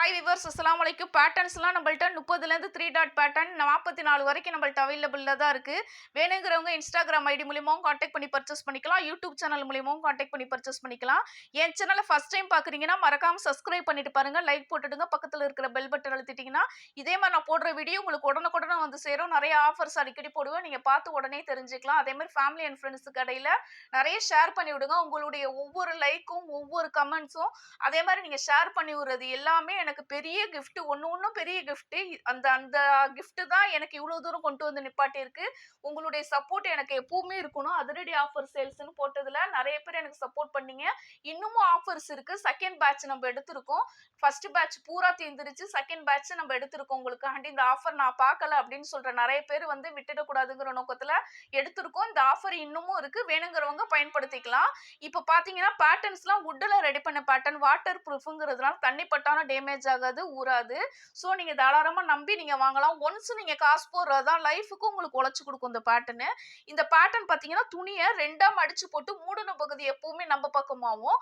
Hi viewers அஸ்லாம் வலைக்கும் பேட்டர்ன்ஸ்லாம் நம்மள்ட்ட முப்பதுலேருந்து த்ரீ டாட் பேட்டர்ன் நாற்பத்தி நாலு வரைக்கும் நம்மள்ட்ட அவைலபிளில் தான் இருக்குது வேணுங்கிறவங்க இன்ஸ்டாகிராம் ஐடி மூலியமாகவும் காண்டாக்ட் பண்ணி பர்ச்சேஸ் பண்ணிக்கலாம். யூடியூப் சேனல் மூலியமாகவும் காண்டாக்ட் பண்ணி பர்ச்சேஸ் பண்ணிக்கலாம். என் சேனலை ஃபஸ்ட் டைம் பார்க்குறீங்கன்னா மறக்காமல் சப்ஸ்கிரைப் பண்ணிட்டு பாருங்கள் லைக் போட்டுடுங்க. பக்கத்தில் இருக்கிற பெல் பட்டன் அழுத்திட்டிங்கன்னா இதே மாதிரி நான் போடுற வீடியோ உங்களுக்கு உடனுக்குடனே வந்து சேரும். நிறைய ஆஃபர்ஸ் அடிக்கடி போடுவேன். நீங்கள் பார்த்து உடனே தெரிஞ்சுக்கலாம். அதே மாதிரி ஃபேமிலி அண்ட் ஃப்ரெண்ட்ஸுக்கு இடையில நிறைய ஷேர் பண்ணி விடுங்க. உங்களுடைய ஒவ்வொரு லைக்கும் ஒவ்வொரு கமெண்ட்ஸும் அதே மாதிரி நீங்கள் ஷேர் பண்ணி விடுறது எல்லாமே எனக்கு எனக்கு பெரிய கிஃப்ட் ஒன்று ஒன்றும் பெரிய கிஃப்ட்டு அந்த அந்த கிஃப்ட்டு தான் எனக்கு இவ்வளோ தூரம் கொண்டு வந்து நிப்பாட்டியிருக்கு. உங்களுடைய சப்போர்ட் எனக்கு எப்பவுமே இருக்கணும். அதிரடி ஆஃபர் சேல்ஸ்னு போட்டதில் நிறைய பேர் எனக்கு சப்போர்ட் பண்ணீங்க. இன்னமும் ஆஃபர்ஸ் இருக்கு. செகண்ட் பேட்ச் நம்ம எடுத்திருக்கோம். ஃபர்ஸ்ட் பேட்ச் பூரா தீர்ந்துருச்சு செகண்ட் பேட்ச் நம்ம எடுத்திருக்கோம் உங்களுக்கு ஆண்டி இந்த ஆஃபர் நான் பார்க்கல அப்படின்னு சொல்கிற நிறைய பேர் வந்து விட்டுடக்கூடாதுங்கிற நோக்கத்தில் எடுத்திருக்கோம். இந்த ஆஃபர் இன்னமும் இருக்கு. வேணுங்கிறவங்க பயன்படுத்திக்கலாம். இப்போ பார்த்தீங்கன்னா பேட்டர்ன்ஸ்லாம் வுட்டில் ரெடி பண்ண பேட்டர்ன் வாட்டர் ப்ரூஃபுங்கிறதுலாம் தண்ணி பட்டாலும் டேமேஜ் ஆகாது ஊறாது. ஸோ நீங்கள் தாராளமாக நம்பி நீங்கள் வாங்கலாம். ஒன்ஸ் நீங்கள் காசு போடுறது தான் லைஃபுக்கு உங்களுக்கு உழைச்சி கொடுக்கும் இந்த பேட்டர்னு இந்த பேட்டர்ன் பார்த்தீங்கன்னா துணியை ரெண்டாக மடிச்சு போட்டு மூடின பகுதி எப்பவுமே நம்ம பக்கமாகவும்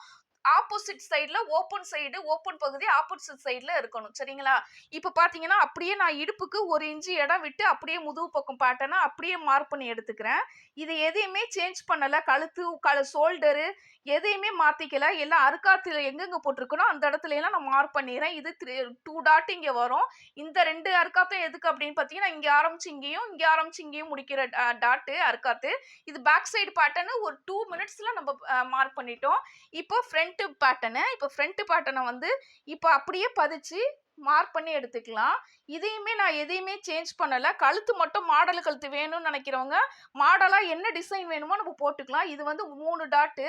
ஆப்போசிட் சைடில் ஓப்பன் சைடு ஓப்பன் பகுதி ஆப்போசிட் சைடில் இருக்கணும். சரிங்களா? இப்போ பார்த்தீங்கன்னா அப்படியே நான் இடுப்புக்கு ஒரு இன்ச்சு இடம் விட்டு அப்படியே முதுகு பக்கம் பாட்டேன்னா அப்படியே மார்க் பண்ணி எடுத்துக்கிறேன். இது எதையுமே சேஞ்ச் பண்ணலை. கழுத்து கழு ஷோல்டரு எதையுமே மாற்றிக்கல எல்லாம் அறுக்காத்தில் எங்கெங்கே போட்டிருக்கனோ அந்த இடத்துலலாம் நான் மார்க் பண்ணிடுறேன் இது த்ரீ டூ டாட் இங்கே வரும். இந்த ரெண்டு அறுக்காத்தும் எதுக்கு அப்படின்னு பார்த்தீங்கன்னா இங்கே ஆரம்பிச்சு இங்கேயும் இங்கே ஆரம்பிச்சு இங்கேயும் முடிக்கிற டாட்டு அறுக்காத்து இது பேக் சைடு பேட்டர்னு ஒரு டூ மினிட்ஸில் நம்ம மார்க் பண்ணிட்டோம். இப்போ ஃப்ரண்ட் பேட்டர்னு இப்போ ஃப்ரண்ட்டு பேட்டனை வந்து இப்போ அப்படியே பதிச்சு மார்க் பண்ணி எடுத்துக்கலாம். இதையுமே நான் எதையுமே சேஞ்ச் பண்ணலை. கழுத்து மட்டும் மாடல் கழுத்து வேணும்னு நினைக்கிறவங்க மாடலாக என்ன டிசைன் வேணுமோ நம்ம போட்டுக்கலாம். இது வந்து மூணு டாட்டு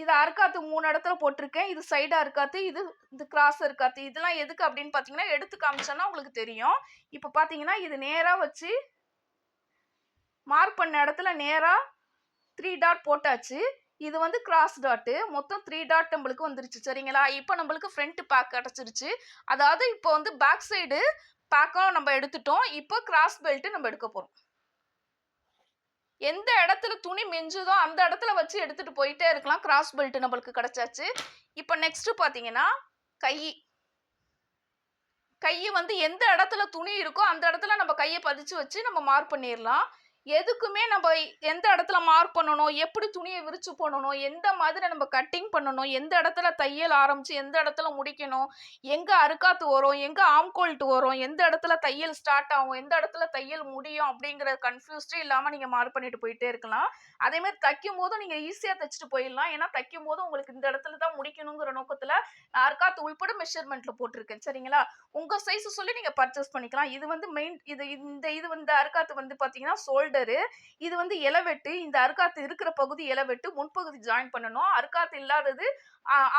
இது அறுக்காத்து மூணு இடத்துல போட்டிருக்கேன். இது சைடாக இருக்காத்து இது இந்த கிராஸ் இருக்காத்து இதெல்லாம் எதுக்கு அப்படின்னு பார்த்தீங்கன்னா எடுத்து காமிச்சோன்னா உங்களுக்கு தெரியும். இப்போ பார்த்தீங்கன்னா இது நேராக வச்சு மார்க் பண்ண இடத்துல நேராக த்ரீ டாட் போட்டாச்சு. இது வந்து கிராஸ் டாட்டு மொத்தம் த்ரீ டாட் நம்மளுக்கு வந்துருச்சு. சரிங்களா? இப்போ நம்மளுக்கு ஃப்ரண்ட் பேக் கிடச்சிருச்சு அதாவது இப்போ வந்து பேக் சைடு பேக்கும் நம்ம எடுத்துட்டோம். இப்போ கிராஸ் பெல்ட்டு நம்ம எடுக்க போகிறோம் எந்த இடத்துல துணி மிஞ்சுதோ அந்த இடத்துல வச்சு எடுத்துகிட்டு போயிட்டே இருக்கலாம். கிராஸ் பெல்ட் நம்மளுக்கு கிடச்சாச்சு. இப்போ நெக்ஸ்ட்டு பார்த்தீங்கன்னா கை. கை வந்து எந்த இடத்துல துணி இருக்கோ அந்த இடத்துல நம்ம கையை பதிச்சு வச்சு நம்ம மார்க் பண்ணிடலாம் எதுக்குமே நம்ம எந்த இடத்துல மார்க் பண்ணணும் எப்படி துணியை விரிச்சு போடணும் எந்த மாதிரி நம்ம கட்டிங் பண்ணணும் எந்த இடத்துல தையல் ஆரம்பிச்சு எந்த இடத்துல முடிக்கணும் எங்க அறுக்காத்து வரும் எங்க ஆம்கோல்ட் வரும் எந்த இடத்துல தையல் ஸ்டார்ட் ஆகும் எந்த இடத்துல தையல் முடியும் அப்படிங்கிற கன்ஃபியூஸ்டே இல்லாம நீங்க மார்க் பண்ணிட்டு போயிட்டே இருக்கலாம். அதே மாதிரி தைக்கும் போதும் நீங்க ஈஸியா தைச்சிட்டு போயிடலாம். ஏன்னா தைக்கும் போது உங்களுக்கு இந்த இடத்துல தான் முடிக்கணுங்கிற நோக்கத்துல நான் அறுக்காத்து உள்பட மெஷர்மெண்ட்ல போட்டிருக்கேன். சரிங்களா? உங்க சைஸ் சொல்லி நீங்க பர்ச்சேஸ் பண்ணிக்கலாம். இது வந்து மெயின் இது இந்த இது வந்து அறுக்காத்து வந்து பாத்தீங்கன்னா ஷோல்டரு இது வந்து இலவெட்டு இந்த அறுக்காத்து இருக்கிற பகுதி இலவெட்டு முன்பகுதி ஜாயின் பண்ணணும். அறுக்காத்து இல்லாதது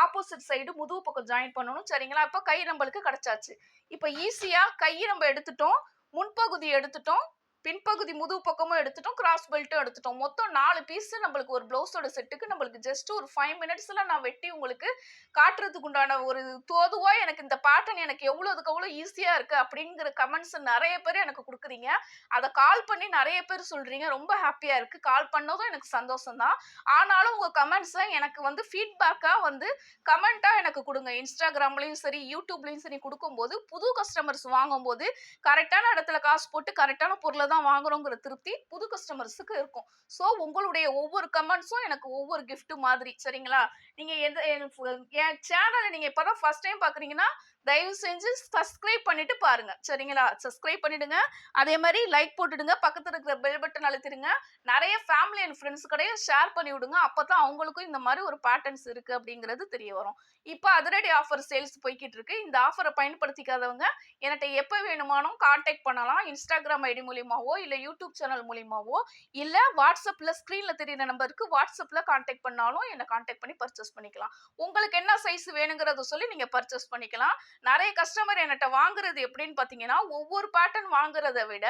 ஆப்போசிட் சைடு முதுகு பக்கம் ஜாயின் பண்ணணும். சரிங்களா? இப்போ கை நம்மளுக்கு கிடச்சாச்சு. இப்போ ஈஸியாக கையை நம்ம எடுத்துட்டோம். முன்பகுதி எடுத்துட்டோம். பின்பகுதி முதுகு பக்கமும் எடுத்துட்டோம் கிராஸ் பெல்ட்டும் எடுத்துட்டோம். மொத்தம் நாலு பீஸ் நம்மளுக்கு ஒரு பிளவுஸோட செட்டுக்கு நம்மளுக்கு ஜஸ்ட் ஒரு ஃபைவ் மினிட்ஸ்ல நான் வெட்டி உங்களுக்கு காட்டுறதுக்கு உண்டான ஒரு தோதுவா எனக்கு இந்த பேட்டர்ன் எனக்கு எவ்வளோதுக்கு எவ்வளோ ஈஸியா இருக்கு அப்படிங்கிற கமெண்ட்ஸ் நிறைய பேர் எனக்கு கொடுக்குறீங்க. அதை கால் பண்ணி நிறைய பேர் சொல்றீங்க. ரொம்ப ஹாப்பியா இருக்கு. கால் பண்ணதும் எனக்கு சந்தோஷம் தான் ஆனாலும் உங்க கமெண்ட்ஸை எனக்கு வந்து ஃபீட்பேக்காக வந்து கமெண்ட்டாக எனக்கு கொடுங்க. இன்ஸ்டாகிராம்லேயும் சரி யூடியூப்லேயும் சரி கொடுக்கும்போது புது கஸ்டமர்ஸ் வாங்கும்போது கரெக்டான இடத்துல காசு போட்டு கரெக்டான பொருளை தான் வாங்குறோங்கிற திருப்தி புது கஸ்டமர்ஸுக்கு இருக்கும். ஸோ உங்களுடைய ஒவ்வொரு கமெண்ட்ஸும் எனக்கு ஒவ்வொரு கிஃப்ட் மாதிரி. சரிங்களா? நீங்கள் எந்த என் சேனலை நீங்கள் இப்போ தான் ஃபர்ஸ்ட் டைம் பார்க்குறீங்கன்னா தயவு செஞ்சு சப்ஸ்கிரைப் பண்ணிட்டு பாருங்க. சரிங்களா? சப்ஸ்கிரைப் பண்ணிடுங்க. அதே மாதிரி லைக் போட்டுடுங்க. பக்கத்தில் இருக்கிற பெல் பட்டன் அழுத்திடுங்க. நிறைய ஃபேமிலி அண்ட் ஃப்ரெண்ட்ஸ் கடையும் ஷேர் பண்ணி விடுங்க. அப்போ தான் அவங்களுக்கும் இந்த மாதிரி ஒரு பேட்டர்ன்ஸ் இருக்கு அப்படிங்கிறது தெரிய வரும். இப்போ அதிரடி ஆஃபர் சேல்ஸ் போய்கிட்டு இருக்கு. இந்த ஆஃபரை பயன்படுத்திக்காதவங்க என்கிட்ட எப்போ வேணுமானும் காண்டாக்ட் பண்ணலாம். இன்ஸ்டாகிராம் ஐடி மூலியமாவோ இல்லை யூடியூப் சேனல் மூலியமாவோ இல்லை வாட்ஸ்அப்பில் ஸ்க்ரீனில் தெரியுற நம்பருக்கு வாட்ஸ்அப்பில் காண்டாக்ட் பண்ணாலும் என்னை கான்டாக்ட் பண்ணி பர்ச்சேஸ் பண்ணிக்கலாம். உங்களுக்கு என்ன சைஸ் வேணுங்கிறத சொல்லி நீங்கள் பர்ச்சேஸ் பண்ணிக்கலாம். நிறைய கஸ்டமர் என்கிட்ட வாங்குறது எப்படின்னு பார்த்தீங்கன்னா ஒவ்வொரு பேட்டர்ன் வாங்குறத விட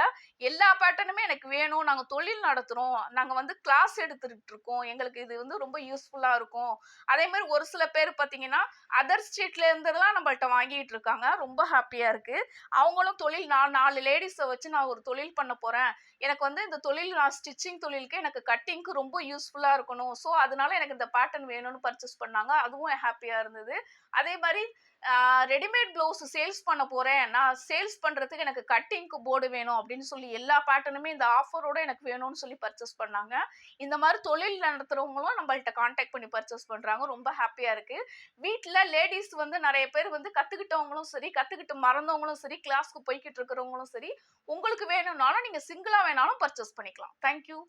எல்லா பேட்டர்னுமே எனக்கு வேணும். நாங்கள் தொழில் நடத்துகிறோம் நாங்கள் வந்து கிளாஸ் எடுத்துகிட்டு இருக்கோம். எங்களுக்கு இது வந்து ரொம்ப யூஸ்ஃபுல்லாக இருக்கும். அதே மாதிரி ஒரு சில பேர் பார்த்தீங்கன்னா அதர் ஸ்டேட்லேருந்துலாம் நம்மள்ட்ட வாங்கிட்டு இருக்காங்க. ரொம்ப ஹாப்பியாக இருக்குது அவங்களும் தொழில் நான் நாலு லேடிஸை வச்சு நான் ஒரு தொழில் பண்ண போகிறேன் எனக்கு வந்து இந்த தொழில் நான் ஸ்டிச்சிங் தொழிலுக்கு எனக்கு கட்டிங்க்கு ரொம்ப யூஸ்ஃபுல்லாக இருக்கணும். ஸோ அதனால எனக்கு இந்த பேட்டர்ன் வேணும்னு பர்ச்சேஸ் பண்ணாங்க. அதுவும் ஹாப்பியாக இருந்தது. அதே மாதிரி ரெடிமேட் ப்ளவுஸ் சேல்ஸ் பண்ண போறேன். நான் சேல்ஸ் பண்றதுக்கு எனக்கு கட்டிங்க்கு போர்டு வேணும் அப்படின்னு சொல்லி எல்லா பேட்டர்னுமே இந்த ஆஃபரோட எனக்கு வேணும்னு சொல்லி பர்ச்சேஸ் பண்ணாங்க. இந்த மாதிரி தொழில் நடத்துறவங்களும் நம்மள்கிட்ட காண்டாக்ட் பண்ணி பர்ச்சேஸ் பண்றாங்க. ரொம்ப ஹாப்பியா இருக்கு. வீட்டில் லேடிஸ் வந்து நிறைய பேர் வந்து கத்துக்கிட்டவங்களும் சரி கத்துக்கிட்டு மறந்தவங்களும் சரி கிளாஸ்க்கு போய்கிட்டு இருக்கிறவங்களும் சரி உங்களுக்கு வேணும்னாலும் நீங்க சிங்கிளா வேணாலும் பர்ச்சேஸ் பண்ணிக்கலாம். தேங்க்யூ